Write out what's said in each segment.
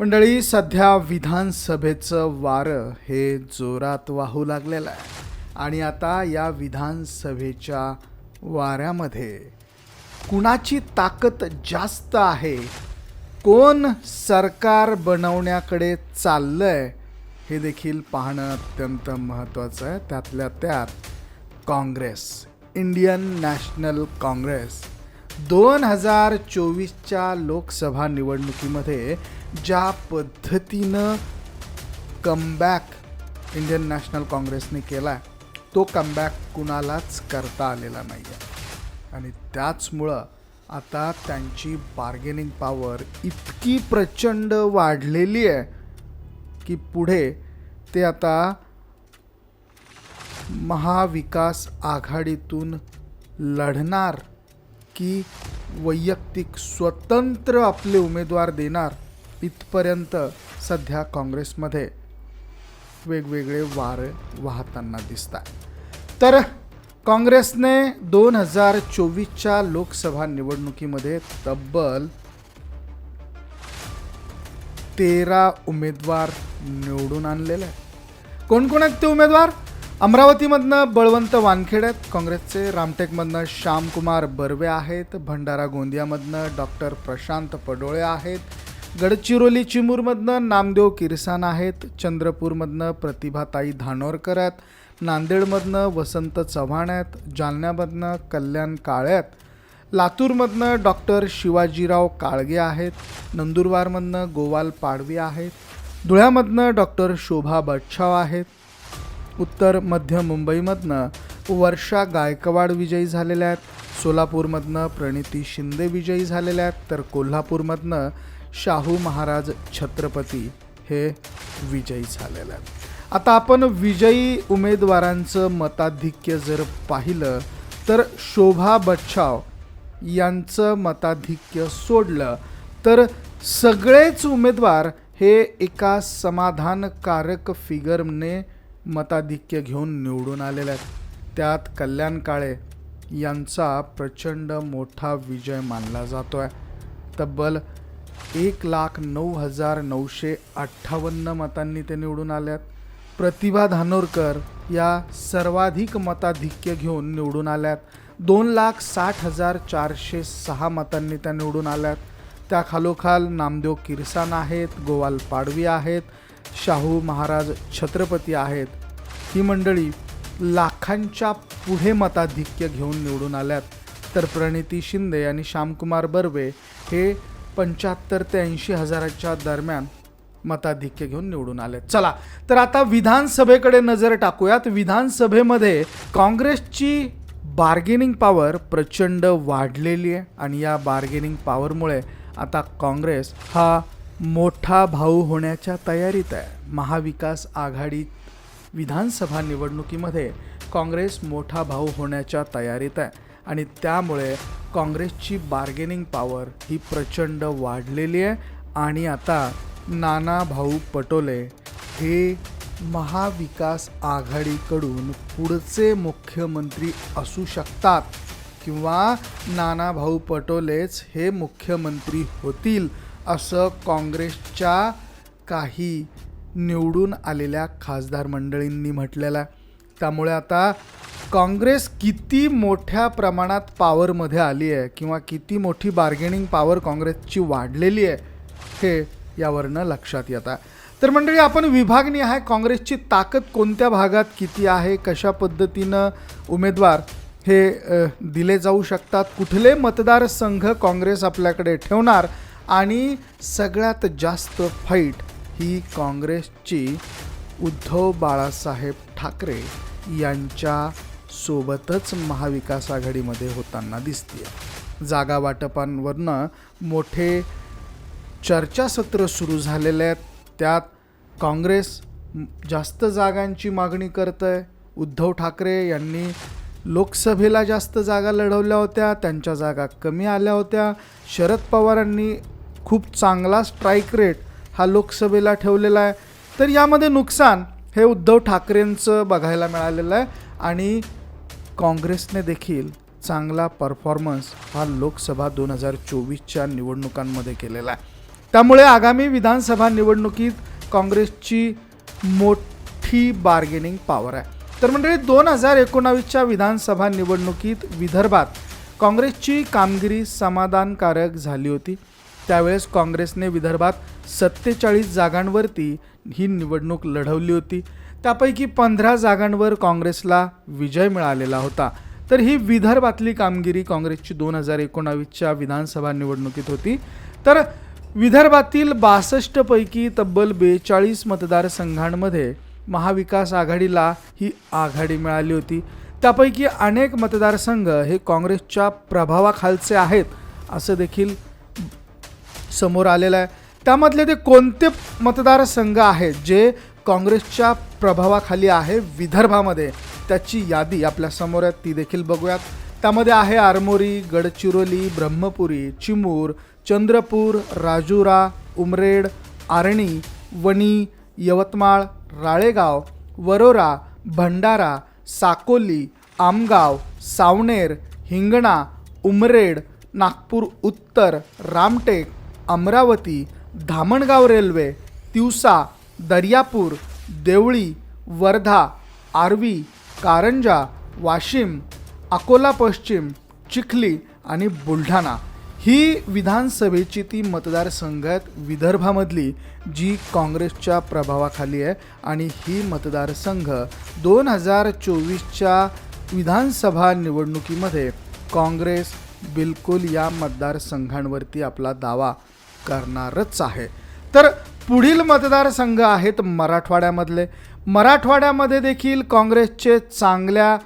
मंडळी सध्या विधानसभेचं वारं हे जोरात वाहू लागलेलं आहे. आणि आता या विधानसभेच्या वाऱ्यामध्ये कुणाची ताकद जास्त आहे? कोण सरकार बनवण्याकडे चाललं आहे हे देखील पाहणं अत्यंत महत्त्वाचं आहे. त्यातल्या त्यात काँग्रेस इंडियन नॅशनल काँग्रेस दोन हजार चोवीसच्या लोकसभा निवडणुकीमध्ये ज्या पद्धतीनं कमबॅक इंडियन नॅशनल काँग्रेसने केला आहे तो कमबॅक कुणालाच करता आलेला नाही आहे आणि त्याचमुळं आता त्यांची बार्गेनिंग पॉवर इतकी प्रचंड वाढलेली आहे की पुढे ते आता महाविकास आघाडीतून लढणार की वैयक्तिक स्वतंत्र आपले उमेदवार देणार इथपर्यंत सध्या काँग्रेसमध्ये वेगवेगळे वारे वाहताना दिसत आहे तर काँग्रेसने दोन हजार चोवीसच्या लोकसभा निवडणुकीमध्ये तब्बल तेरा उमेदवार निवडून आणलेले आहेत. कोण आहेत ते उमेदवार? अमरावतीमधनं बळवंत वानखेड आहेत. काँग्रेसचे रामटेकमधनं श्यामकुमार बर्वे आहेत. भंडारा गोंदियामधनं डॉक्टर प्रशांत पडोळे आहेत. गडचिरोली चिमूरमधनं नामदेव किरसान आहेत चंद्रपूरमधनं प्रतिभाताई धानोरकर आहेत नांदेडमधनं वसंत चव्हाण आहेत जालन्यामधनं कल्याण काळे आहेत लातूरमधनं डॉक्टर शिवाजीराव काळगे आहेत नंदुरबारमधनं गोवाल पाडवी आहेत धुळ्यामधनं डॉक्टर शोभा बच्छाव आहेत उत्तर मध्य मुंबईमधनं वर्षा गायकवाड विजयी झालेल्या आहेत सोलापूरमधनं प्रणिती शिंदे विजयी झालेल्या आहेत तर कोल्हापूरमधनं शाहू महाराज छत्रपती हे विजयी झालेले आहेत. आता आपण विजयी उमेदवारांचं मताधिक्य जर पाहिलं तर शोभा बच्छाव यांचं मताधिक्य सोडलं तर सगळेच उमेदवार हे एका समाधानकारक फिगरने मताधिक्य घेऊन निवडून आलेले आहेत. त्यात कल्याण काळे यांचा प्रचंड मोठा विजय मानला जातो आहे तब्बल एक लाख नऊ हजार नऊशे अठ्ठावन्न मतांनी ते निवडून आल्यात. प्रतिभा धानोरकर या सर्वाधिक मताधिक्य घेऊन निवडून आल्यात. दोन लाख साठ हजार चारशे सहा मतांनी त्या निवडून आल्यात. त्या खालोखाल नामदेव किरसान आहेत गोवाल पाडवी आहेत शाहू महाराज छत्रपती आहेत. ही मंडळी लाखांच्या पुढे मताधिक्य घेऊन निवडून आल्यात. तर प्रणिती शिंदे आणि श्यामकुमार बर्वे हे पंच्याहत्तर ते ऐंशी हजाराच्या दरम्यान मताधिक्य घेऊन निवडून आले चला तर आता विधानसभेकडे नजर टाकूयात. विधानसभेमध्ये काँग्रेसची बार्गेनिंग पॉवर प्रचंड वाढलेली आहे आणि या बार्गेनिंग पॉवरमुळे आता काँग्रेस हा मोठा भाऊ होण्याच्या तयारीत आहे. महाविकास आघाडी विधानसभा निवडणुकीमध्ये काँग्रेस मोठा भाऊ होण्याच्या तयारीत आहे. आणि त्यामुळे काँग्रेसची बार्गेनिंग पॉवर ही प्रचंड वाढलेली आहे. आणि आता नाना भाऊ पटोले हे महाविकास आघाडीकडून पुढचे मुख्यमंत्री असू शकतात किंवा नाना भाऊ पटोलेच हे मुख्यमंत्री होतील असं काँग्रेसच्या काही निवडून आलेल्या खासदार मंडळींनी म्हटलेलं आहे. त्यामुळे आता काँग्रेस किती मोठ्या प्रमाणात पॉवरमध्ये आली आहे किंवा किती मोठी बार्गेनिंग पॉवर काँग्रेसची वाढलेली आहे हे यावरनं लक्षात येत आहे. तर मंडळी आपण विभागणी आहे काँग्रेसची ताकद कोणत्या भागात किती आहे कशा पद्धतीनं उमेदवार हे दिले जाऊ शकतात कुठले मतदारसंघ काँग्रेस आपल्याकडे ठेवणार आणि सगळ्यात जास्त फाईट ही काँग्रेसची उद्धव बाळासाहेब ठाकरे यांच्या सोबतच महाविकास आघाडीमध्ये होताना दिसते जागा वाटपांवरनं मोठे चर्चासत्र सुरू झालेले आहेत. त्यात काँग्रेस जास्त जागांची मागणी करत आहे उद्धव ठाकरे यांनी लोकसभेला जास्त जागा लढवल्या होत्या त्यांच्या जागा कमी आल्या होत्या. शरद पवारांनी खूप चांगला स्ट्राईक रेट हा लोकसभेला ठेवलेला आहे. तर यामध्ये नुकसान हे उद्धव ठाकरेंचं बघायला मिळालेलं आहे. आणि काँग्रेसने देखील चांगला परफॉर्मन्स हा लोकसभा दोन हजार चोवीसच्या निवडणुकांमध्ये केलेला आहे. त्यामुळे आगामी विधानसभा निवडणुकीत काँग्रेसची मोठी बार्गेनिंग पॉवर आहे. तर मंडळी दोन हजार एकोणावीसच्या विधानसभा निवडणुकीत विदर्भात काँग्रेसची कामगिरी समाधानकारक झाली होती. त्यावेळेस काँग्रेसने विदर्भात सत्तेचाळीस जागांवरती ही निवडणूक लढवली होती. त्यापैकी पंधरा जागांवर काँग्रेसला विजय मिळालेला होता. तर ही विदर्भातली कामगिरी काँग्रेसची दोन हजार एकोणावीसच्या विधानसभा निवडणुकीत होती. तर विदर्भातील बासष्टपैकी तब्बल बेचाळीस मतदारसंघांमध्ये महाविकास आघाडीला ही आघाडी मिळाली होती. त्यापैकी अनेक मतदारसंघ हे काँग्रेसच्या प्रभावाखालचे आहेत असं देखील समोर आलेलं आहे. त्यामधले ते कोणते मतदारसंघ आहेत जे काँग्रेसच्या प्रभावाखाली आहे विदर्भामध्ये? त्याची यादी आपल्यासमोर आहे ती देखील बघूयात. त्यामध्ये आहे आरमोरी गडचिरोली ब्रह्मपुरी चिमूर चंद्रपूर राजुरा उमरेड आर्णी वणी यवतमाळ राळेगाव वरोरा भंडारा साकोली आमगाव सावनेर हिंगणा उमरेड नागपूर उत्तर रामटेक अमरावती धामणगाव रेल्वे तिवसा दर्यापूर देवळी वर्धा आर्वी कारंजा वाशिम अकोला पश्चिम चिखली आणि बुलढाणा ही विधानसभेची ती मतदारसंघ आहेत विदर्भामधली जी काँग्रेसच्या प्रभावाखाली आहे आणि ही मतदारसंघ दोन हजार चोवीसच्या विधानसभा निवडणुकीमध्ये काँग्रेस बिलकुल या मतदारसंघांवरती आपला दावा करणारच आहे. तर पुढील मतदारसंघ आहेत मराठवाड्यामधले. मराठवाड्यामध्ये देखील काँग्रेसचे चांगल्या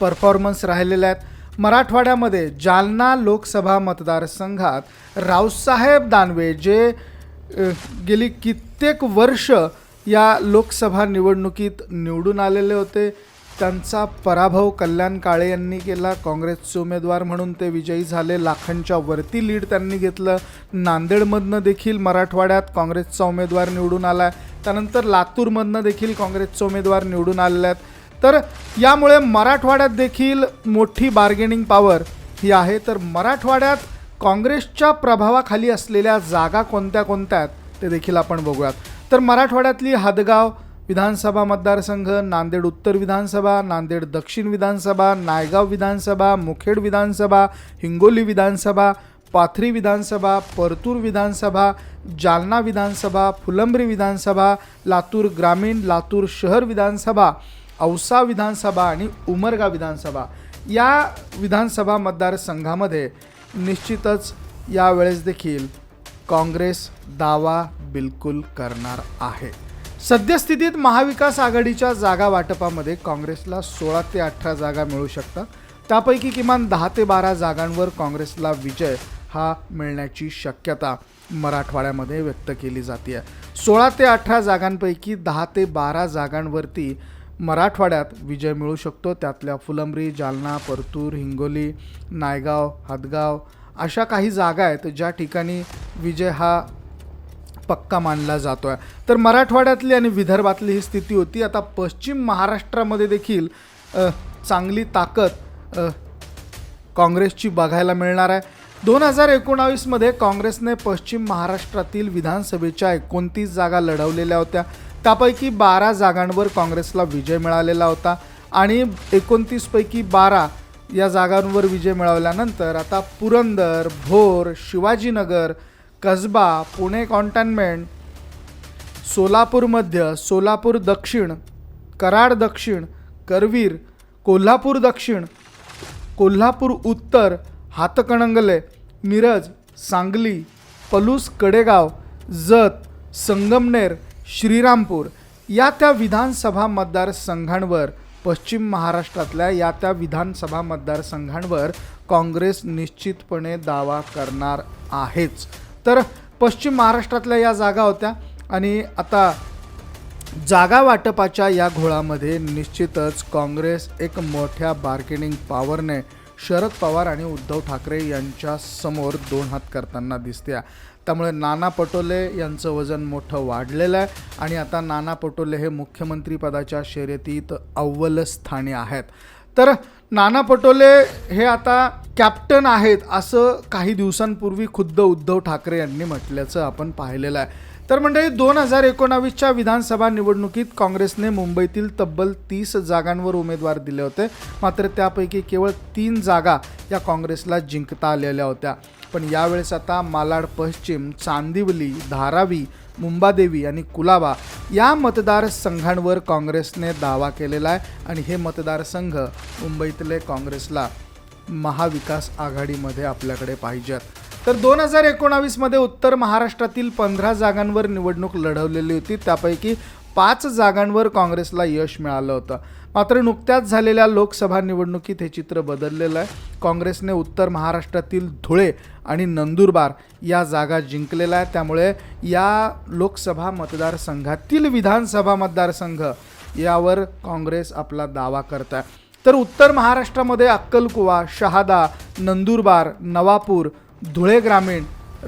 परफॉर्मन्स राहिलेले आहेत. मराठवाड्यामध्ये जालना लोकसभा मतदारसंघात रावसाहेब दानवे जे गेली कित्येक वर्ष या लोकसभा निवडणुकीत निवडून आलेले होते. त्यांचा पराभव कल्याण काळे यांनी केला. काँग्रेसचे उमेदवार म्हणून ते विजयी झाले. लाखांच्या वरती लीड त्यांनी घेतलं. नांदेडमधनं देखील मराठवाड्यात काँग्रेसचा उमेदवार निवडून आला आहे त्यानंतर लातूरमधनं देखील काँग्रेसचे उमेदवार निवडून आलेले आहेत. तर यामुळे मराठवाड्यात देखील मोठी बार्गेनिंग पॉवर ही आहे. तर मराठवाड्यात काँग्रेसच्या प्रभावाखाली असलेल्या जागा कोणत्या कोणत्या आहेत ते देखील आपण बघूयात. तर मराठवाड्यातली हदगाव विधानसभा मतदारसंघ नांदेड उत्तर विधानसभा नांदेड दक्षिण विधानसभा नायगाव विधानसभा मुखेड विधानसभा हिंगोली विधानसभा पाथरी विधानसभा परतूर विधानसभा जालना विधानसभा फुलंब्री विधानसभा लातूर ग्रामीण लातूर शहर विधानसभा औसा विधानसभा आणि उमरगा विधानसभा. या विधानसभा मतदारसंघामध्ये निश्चितच यावेळेस देखील काँग्रेस दावा बिलकुल करणार आहे. सद्यस्थितीत महाविकास आघाडीच्या जागा वाटपामध्ये काँग्रेसला सोळा ते अठरा जागा मिळू शकतात त्यापैकी किमान दहा ते बारा जागांवर काँग्रेसला विजय हा मिळण्याची शक्यता मराठवाड्यामध्ये व्यक्त केली जाते सोळा ते अठरा जागांपैकी दहा ते बारा जागांवरती मराठवाड्यात विजय मिळू शकतो. त्यातल्या फुलंब्री जालना परतूर हिंगोली नायगाव हदगाव अशा काही जागा आहेत ज्या ठिकाणी विजय हा पक्का मानला जातो आहे तर मराठवाड्यातली आणि विदर्भातली ही स्थिती होती. आता पश्चिम महाराष्ट्रामध्ये देखील चांगली ताकद काँग्रेसची बघायला मिळणार आहे. दोन हजार एकोणावीसमध्ये काँग्रेसने पश्चिम महाराष्ट्रातील विधानसभेच्या एकोणतीस जागा लढवलेल्या होत्या. त्यापैकी बारा जागांवर काँग्रेसला विजय मिळालेला होता आणि एकोणतीसपैकी बारा या जागांवर विजय मिळवल्यानंतर आता पुरंदर भोर शिवाजीनगर कसबा पुणे कॉन्टॅनमेंट सोलापूर मध्य सोलापूर दक्षिण कराड दक्षिण करवीर कोल्हापूर दक्षिण कोल्हापूर उत्तर हातकणंगले मिरज सांगली पलूस कडेगाव जत संगमनेर श्रीरामपूर या त्या विधानसभा मतदारसंघांवर पश्चिम महाराष्ट्रातल्या या त्या विधानसभा मतदारसंघांवर काँग्रेस निश्चितपणे दावा करणार आहेच. तर पश्चिम महाराष्ट्रातल्या या जागा होत्या आणि आता जागा वाटपाच्या या घोळामध्ये निश्चितच काँग्रेस एक मोठ्या बार्गेनिंग पॉवरने शरद पवार आणि उद्धव ठाकरे यांच्या समोर दोन हात करताना दिसते त्यामुळे नाना पटोले यांचं वजन मोठं वाढलेलं आहे आणि आता नाना पटोले हे मुख्यमंत्रीपदाच्या शर्यतीत अव्वल स्थानी आहेत. तर नाना पटोले हे आता कॅप्टन आहेत असं काही दिवसांपूर्वी खुद्द उद्धव ठाकरे यांनी म्हटल्याचं आपण पाहिलेलं आहे. तर मंडळी दोन हजार एकोणावीसच्या विधानसभा निवडणुकीत काँग्रेसने मुंबईतील तब्बल तीस जागांवर उमेदवार दिले होते. मात्र त्यापैकी केवळ तीन जागा या काँग्रेसला जिंकता आलेल्या होत्या. पण यावेळेस आता मालाड पश्चिम चांदिवली धारावी मुंबादेवी आणि कुलाबा या मतदारसंघांवर काँग्रेसने दावा केलेला आहे आणि हे मतदारसंघ मुंबईतले काँग्रेसला महाविकास आघाडीमध्ये आपल्याकडे पाहिजेत. तर दोन हजार एकोणावीसमध्ये उत्तर महाराष्ट्रातील पंधरा जागांवर निवडणूक लढवलेली होती. त्यापैकी पाच जागांवर काँग्रेसला यश मिळालं होतं. मात्र नुकत्याच झालेल्या लोकसभा निवडणुकीत हे चित्र बदललेलं आहे. काँग्रेसने उत्तर महाराष्ट्रातील धुळे आणि नंदुरबार या जागा जिंकलेल्या आहेत. त्यामुळे या लोकसभा मतदारसंघातील विधानसभा मतदारसंघ यावर काँग्रेस आपला दावा करत आहे तर उत्तर महाराष्ट्रामध्ये अक्कलकुवा शहादा नंदुरबार नवापूर धुळे ग्रामीण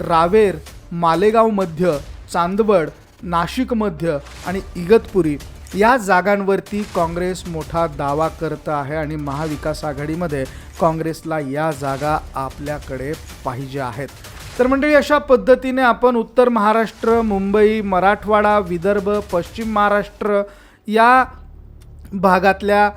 रावेर मालेगाव मध्य चांदवड नाशिक मध्य आणि इगतपुरी या जागांवरती काँग्रेस मोठा दावा करत आहे आणि महाविकास आघाडीमध्ये काँग्रेसला या जागा आपल्याकडे पाहिजे आहेत. तर मंडळी अशा पद्धतीने आपण उत्तर महाराष्ट्र मुंबई मराठवाडा विदर्भ पश्चिम महाराष्ट्र या भागातल्या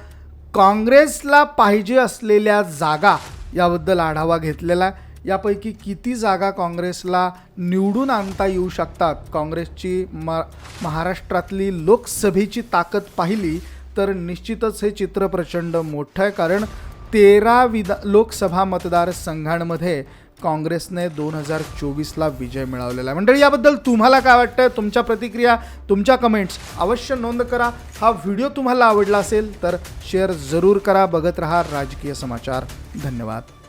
काँग्रेसला पाहिजे असलेल्या जागा याबद्दल आढावा घेतलेला आहे. यापैकी किती जागा काँग्रेसला निवडून आणता येऊ शकतात? काँग्रेसची म महाराष्ट्रातली लोकसभेची ताकद पाहिली तर निश्चितच हे चित्र प्रचंड मोठं आहे. कारण तेरा विधा लोकसभा मतदारसंघांमध्ये काँग्रेसने दोन हजार चोवीसला विजय मिळवलेला आहे. मंडळी याबद्दल तुम्हाला काय वाटतं तुमच्या प्रतिक्रिया तुमच्या कमेंट्स अवश्य नोंद करा. हा व्हिडिओ तुम्हाला आवडला असेल तर शेअर जरूर करा. बघत रहा राजकीय समाचार. धन्यवाद.